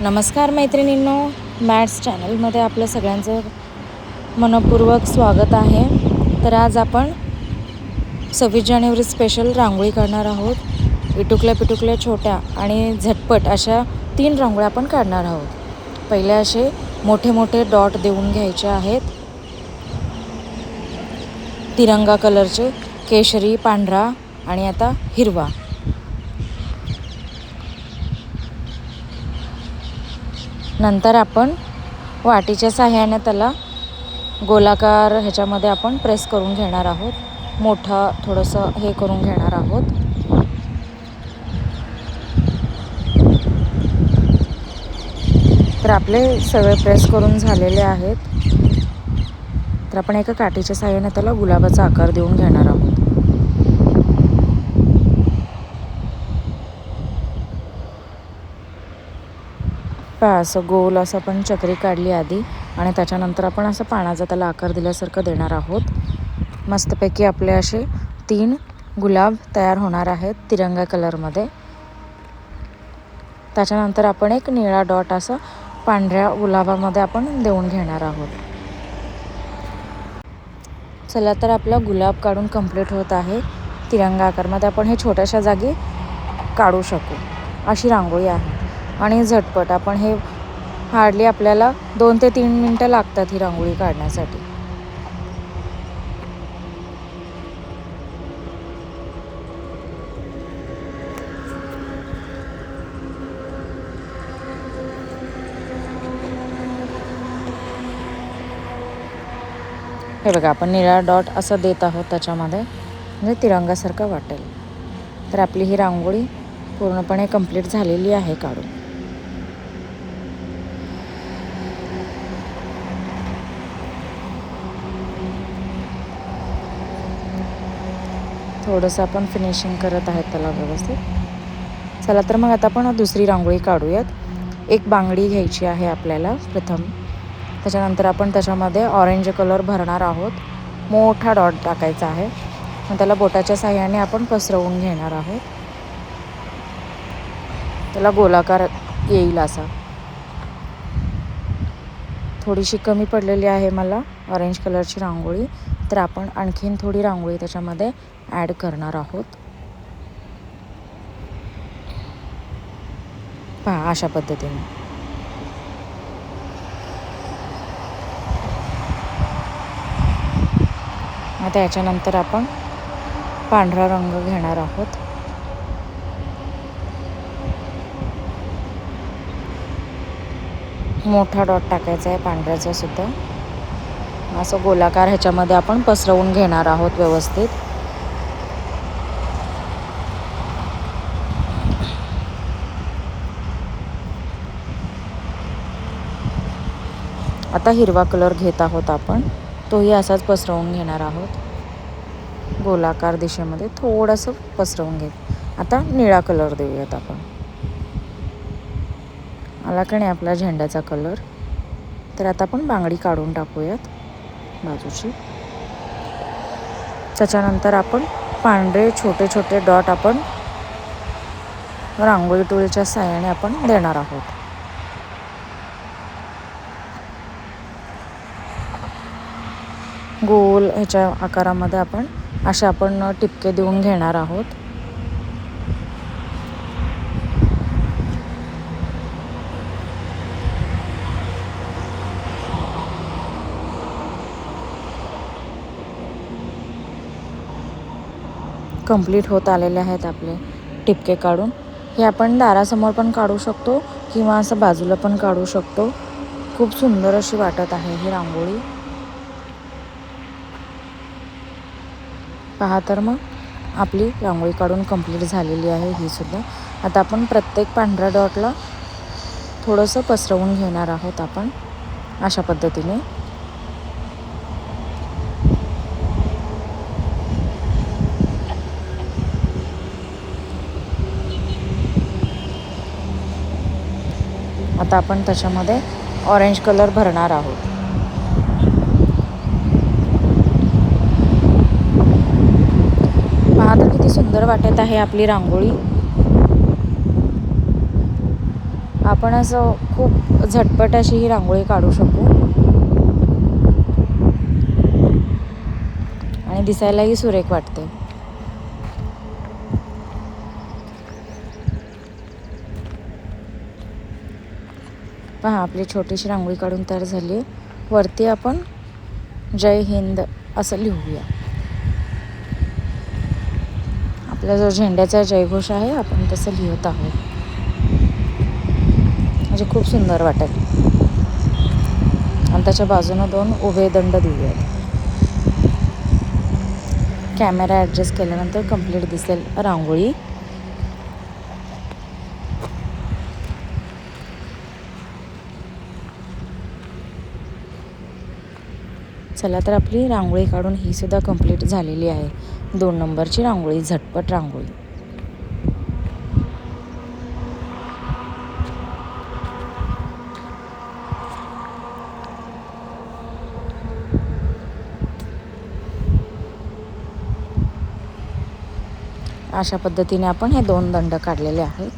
नमस्कार मैत्रिणींनो मॅट्स चॅनलमध्ये आपलं सगळ्यांचं मनपूर्वक स्वागत आहे. तर आज आपण सव्वीस जानेवारी स्पेशल रांगोळी काढणार आहोत. इटुकल्या पिटुकल्या छोट्या आणि झटपट अशा तीन रांगोळ्या आपण काढणार आहोत. पहिले असे मोठे मोठे डॉट देऊन घ्यायचे आहेत. तिरंगा कलरचे केशरी पांढरा आणि आता हिरवा. नंतर आपण वाटीच्या साह्याने त्याला गोलाकार ह्याच्यामध्ये आपण प्रेस करून घेणार आहोत. मोठं थोडंसं हे करून घेणार आहोत. तर आपले सगळे प्रेस करून झालेले आहेत. तर आपण एका काठीच्या साह्याने त्याला गुलाबाचा आकार देऊन घेणार आहोत. पहा असं गोल असं आपण चक्री काढली आधी आणि त्याच्यानंतर आपण असं पाण्याचा त्याला आकार दिल्यासारखं देणार आहोत. मस्तपैकी आपले असे तीन गुलाब तयार होणार आहेत तिरंगा कलरमध्ये. त्याच्यानंतर आपण एक निळा डॉट असं पांढऱ्या गुलाबामध्ये आपण देऊन घेणार आहोत. चला तर आपला गुलाब काढून कंप्लीट होत आहे. तिरंगा आकारमध्ये आपण हे छोट्याशा जागी काढू शकू. अशी रांगोळी आहे. आणि झटपट. आपण हे हार्डली आपल्याला दोन ते तीन मिनटं लागतात ही रांगोळी काढण्यासाठी. हे बघा आपण निळा डॉट असं देत आहोत त्याच्यामध्ये. म्हणजे तिरंगासारखं वाटेल. तर आपली ही रांगोळी पूर्णपणे कंप्लीट झालेली आहे काढून. थोडंसं आपण फिनिशिंग करत आहेत त्याला व्यवस्थित. चला तर मग आता आपण दुसरी रांगोळी काढूयात. एक बांगडी घ्यायची आहे आपल्याला प्रथम. त्याच्यानंतर आपण त्याच्यामध्ये ऑरेंज कलर भरणार आहोत. मोठा डॉट टाकायचा आहे. मग त्याला बोटाच्या साह्याने आपण पसरवून घेणार आहोत. त्याला गोलाकार येईल असा. थोडीशी कमी पडलेली आहे मला ऑरेंज कलरची रांगोळी. तर आपण आणखीन थोडी रांगोळी त्याच्यामध्ये ॲड करणार आहोत. पहा अशा पद्धतीने. आता याच्यानंतर आपण पांढरा रंग घेणार आहोत. मोठा डॉट टाकायचा आहे पांढऱ्याचा सुद्धा. असं गोलाकार ह्याच्यामध्ये आपण पसरवून घेणार आहोत व्यवस्थित. आता हिरवा कलर घेत आहोत आपण. तोही असाच पसरवून घेणार आहोत. गोलाकार दिशेमध्ये थोडंसं पसरवून घेत. आता निळा कलर देऊयात आपण. आला का नाही आपला झेंड्याचा कलर. तर आता आपण बांगडी काढून टाकूयात. बाजूची. त्याच्यानंतर आपण पांढरे छोटे छोटे डॉट आपण रांगोळी टूलच्या साह्याने आपण देणार आहोत. गोल ह्याच्या आकारामध्ये आपण असे आपण टिपके देऊन घेणार आहोत. कंप्लीट होत आलेले आहेत आपले टिपके काढून. हे आपण दारासमोर पण काढू शकतो किंवा असं बाजूला पण काढू शकतो. खूप सुंदर अशी वाटत आहे ही रांगोळी. पहा तर मग आपली रांगोळी काढून कंप्लीट झालेली आहे ही सुद्धा. आता आपण प्रत्येक पांढऱ्या डॉटला थोडंसं पसरवून घेणार आहोत आपण अशा पद्धतीने. आता आपण त्याच्यामध्ये ऑरेंज कलर भरणार आहोत. पाहता तर किती सुंदर वाटत आहे आपली रांगोळी. आपण असं खूप झटपट अशी ही रांगोळी काढू शकू. आणि दिसायलाही सुरेख वाटते. पहा आपली छोटीशी रांगोळी काढून तयार झाली वरती आपण जय हिंद असं लिहूया. आपला जो झेंड्याचा जयघोष आहे आपण तसं लिहित आहोत. म्हणजे खूप सुंदर वाटेल. आणि त्याच्या बाजूनं दोन उभे दंड देऊयात कॅमेरा ॲडजस्ट केल्यानंतर कंप्लीट दिसेल रांगोळी. चला तर आपली रांगोळी काढून ही सुद्धा कंप्लीट झालेली आहे. दोन नंबरची रांगोळी झटपट रांगोळी. अशा पद्धतीने आपण हे दोन दंड काढलेले आहेत.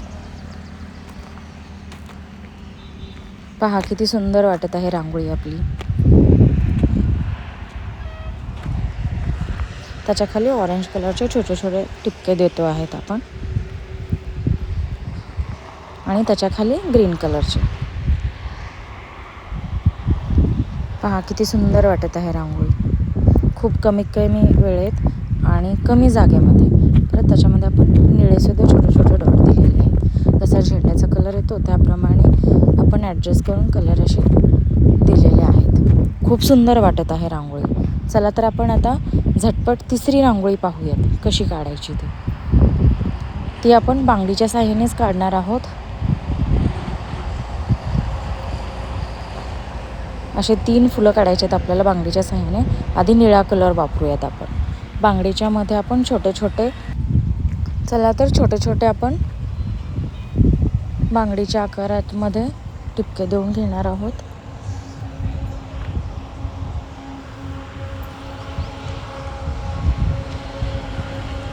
पहा किती सुंदर वाटत आहे रांगोळी आपली. त्याच्याखाली ऑरेंज कलरचे छोटे छोटे टिपके देतो आहेत आपण. आणि त्याच्याखाली ग्रीन कलरचे पहा किती सुंदर वाटत आहे रांगोळी. खूप कमीत कमी वेळेत आणि कमी जागेमध्ये. परत त्याच्यामध्ये आपण निळेसुद्धा छोटे छोटे डॉट दिलेले आहेत. जसा झेंड्याचा कलर येतो त्याप्रमाणे आपण ॲडजस्ट करून कलर असे दिलेले आहेत. खूप सुंदर वाटत आहे रांगोळी. चला तर आपण आता झटपट तिसरी रांगोळी पाहूयात. कशी काढायची ती? ती आपण बांगडीच्या साह्यानेच काढणार आहोत. असे तीन फुलं काढायचे आहेत आपल्याला बांगडीच्या साह्याने. आधी निळा कलर वापरूयात आपण. बांगडीच्या मध्ये आपण छोटे छोटे चला तर छोटे छोटे आपण बांगडीच्या आकारामध्ये टिपके देऊन घेणार आहोत.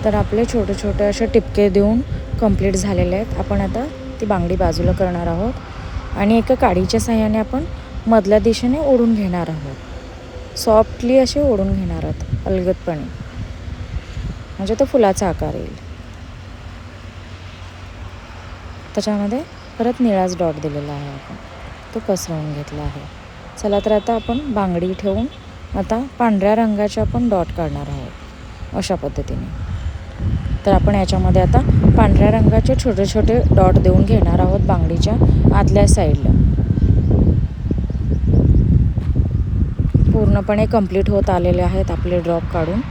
तर आपले छोटे छोटे असे टिपके देऊन कंप्लीट झालेले आहेत. आपण आता ती बांगडी बाजूला करणार आहोत. आणि एका काडीच्या साह्याने आपण मधल्या दिशेने ओढून घेणार आहोत. सॉफ्टली असे ओढून घेणार आहोत अलगदपणे. म्हणजे तो फुलाचा आकार येईल. त्याच्यामध्ये परत निळाच डॉट दिलेला आहे आपण. तो पसरवून घेतला आहे. चला तर आता आपण बांगडी ठेवून आता पांढऱ्या रंगाचे आपण डॉट काढणार आहोत. अशा पद्धतीने. तर आपण याच्यामध्ये आता पांढऱ्या रंगाचे छोटे छोटे डॉट देऊन घेणार आहोत बांगडीच्या आतल्या साईडला. पूर्णपणे कंप्लीट होत आलेले आहेत आपले ड्रॉप काढून.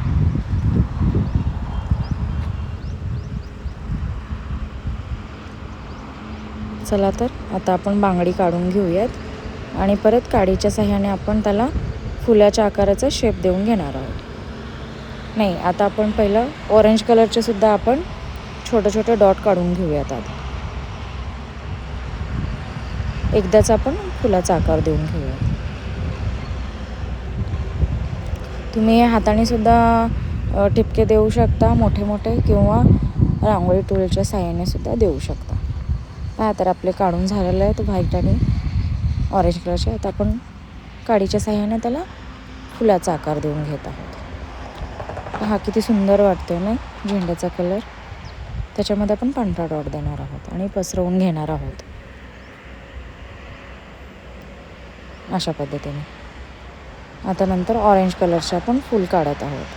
चला तर आता आपण बांगडी काढून घेऊयात आणि परत काडीच्या सहाय्याने आपण त्याला फुलाच्या आकाराचा शेप देऊन घेणार आहोत. नाही आता आपण पहिलं ऑरेंज कलरचे सुद्धा आपण छोटे छोटे डॉट काढून घेऊयात आधी. एकदाच आपण फुलाचा आकार देऊन घेऊयात. तुम्ही हाताने सुद्धा टिपके देऊ शकता मोठे मोठे किंवा रांगोळी टोळीच्या साह्याने सुद्धा देऊ शकता. पहा तर आपले काढून झालेले आहेत व्हाईट आणि ऑरेंज कलरचे आता आपण काडीच्या साह्याने त्याला फुलाचा आकार देऊन घेत आहोत. हा किती सुंदर वाटतो ना झेंड्याचा कलर. त्याच्यामध्ये आपण पांढरा डॉट देणार आहोत आणि पसरवून घेणार आहोत. अशा पद्धतीने. आता नंतर ऑरेंज कलरचे आपण फूल काढत आहोत.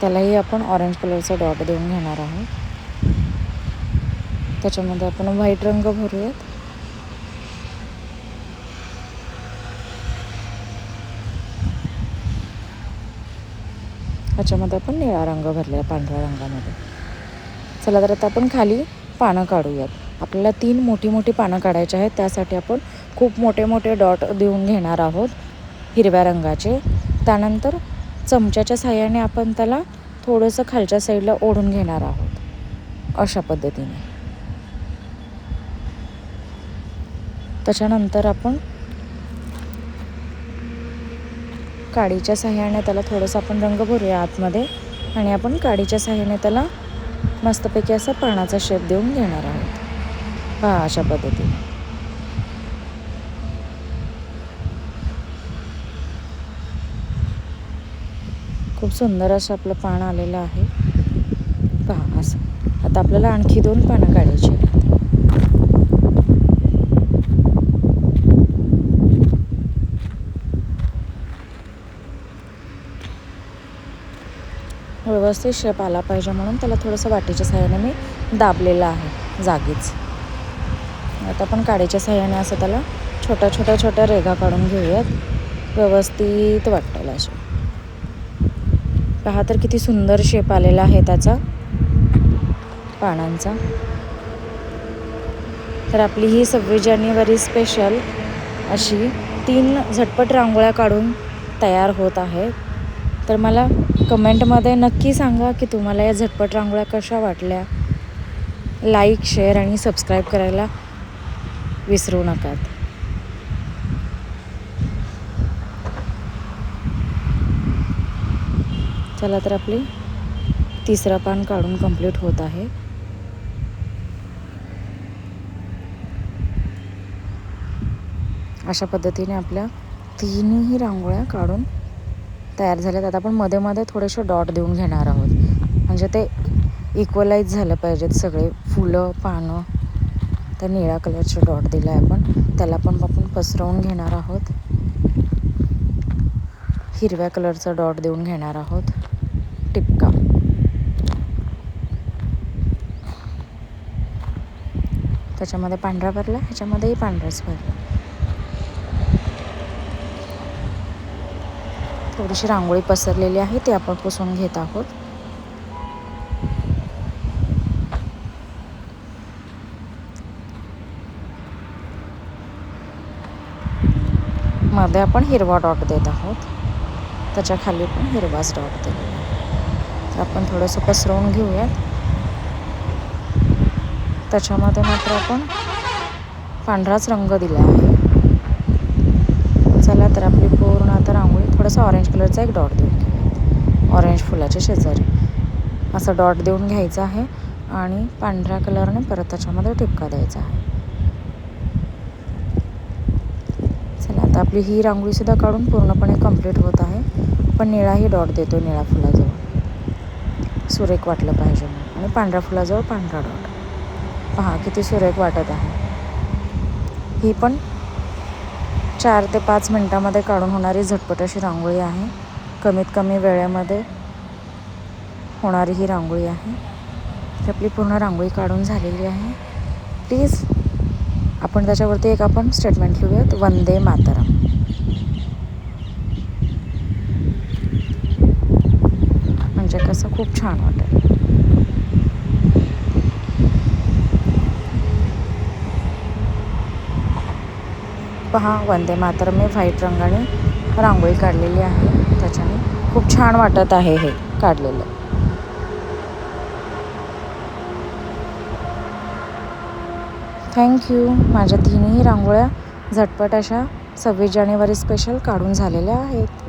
त्यालाही आपण ऑरेंज कलरचा डॉट देऊन घेणार आहोत. त्याच्यामध्ये आपण व्हाईट रंग भरूयात. त्याच्यामध्ये आपण निळा रंग भरलेला पांढऱ्या रंगामध्ये. चला तर आता आपण खाली पानं काढूयात. आपल्याला तीन मोठी मोठी पानं काढायची आहेत त्यासाठी आपण खूप मोठे मोठे डॉट देऊन घेणार आहोत हिरव्या रंगाचे. त्यानंतर चमच्याच्या साह्याने आपण त्याला थोडंसं खालच्या साईडला ओढून घेणार आहोत अशा पद्धतीने. त्याच्यानंतर आपण काडीच्या साह्याने त्याला थोडंसं आपण रंग भरूया आतमध्ये आणि आपण काडीच्या साह्याने त्याला मस्तपैकी असा पानाचा शेप देऊन घेणार आहोत. पहा अशा पद्धतीने. खूप सुंदर असं आपलं पान आलेलं आहे. पहा असं. आता आपल्याला आणखी दोन पानं काढायची आहेत. व्यवस्थित शेप आला पाहिजे म्हणून त्याला थोडंसं वाटीच्या साह्याने मी दाबलेलं आहे जागीच. आता आपण काडीच्या साह्याने असं त्याला छोट्या छोट्या छोट्या रेघा काढून घेऊयात. व्यवस्थित वाटेल असे पहा तर किती सुंदर शेप आलेला आहे त्याचा पानांचा. तर आपली ही सव्वीस जानेवारी स्पेशल अशी तीन झटपट रांगोळ्या काढून तयार होत आहे. तर मला कमेंटमध्ये नक्की सांगा की तुम्हाला या झटपट रांगोळ्या कशा वाटल्या. लाईक शेअर आणि सबस्क्राईब करायला विसरू नका चला तर आपली तिसरा पान काढून कंप्लीट होत आहे. अशा पद्धतीने आपल्या तिन्ही रांगोळ्या काढून तयार झाल्यात आता आपण मध्ये मध्ये थोडेसे डॉट देऊन घेणार आहोत. म्हणजे ते इक्वलाइज झालं पाहिजेत सगळे. फुलं पानं त्या निळ्या कलरचे डॉट दिला आहे आपण. त्याला पण आपण पसरवून घेणार आहोत. हिरव्या कलरचा डॉट देऊन घेणार आहोत. टिपका. त्याच्यामध्ये पांढरा भरला ह्याच्यामध्येही पांढराच भरला. थोडीशी रांगोळी पसरलेली आहे ती आपण पुसून घेत आहोत. मध्ये आपण हिरवा डॉट देत आहोत. त्याच्याखाली पण हिरवाच डॉट दिलेला आहे तर आपण थोडंसं पसरवून घेऊयात. त्याच्यामध्ये मात्र आपण पांढराच रंग दिला आहे. चला तर आपली थोडासा ऑरेंज कलरचा एक डॉट देऊन ऑरेंज फुलाच्या शेजारी. असं डॉट देऊन घ्यायचं आहे आणि पांढऱ्या कलरने परत त्याच्यामध्ये ठिपका द्यायचा आहे. चला आता आपली ही रांगोळीसुद्धा काढून पूर्णपणे कंप्लीट होत आहे. पण निळाही डॉट देतो निळ्या फुलाजवळ. सुरेख वाटलं पाहिजे आणि पांढऱ्या फुलाजवळ पांढरा डॉट पहा किती सुरेख वाटत आहे. ही पण चार ते पाच मिनटामध्ये काढून होणारी झटपट अशी रांगोळी आहे. कमीत कमी वेळेमध्ये होणारी ही रांगोळी आहे. तर आपली पूर्ण रांगोळी काढून झालेली आहे. प्लीज आपण त्याच्यावरती एक आपण स्टेटमेंट लिहूयात. वंदे मातरम. म्हणजे कसं खूप छान वाटेल. पहा वंदे मातरम मी व्हाईट रंगाने रांगोळी काढलेली आहे. त्याच्याने खूप छान वाटत आहे हे काढलेलं. थँक्यू माझ्या तिन्ही रांगोळ्या झटपट अशा सव्वीस जानेवारी स्पेशल काढून झालेल्या आहेत.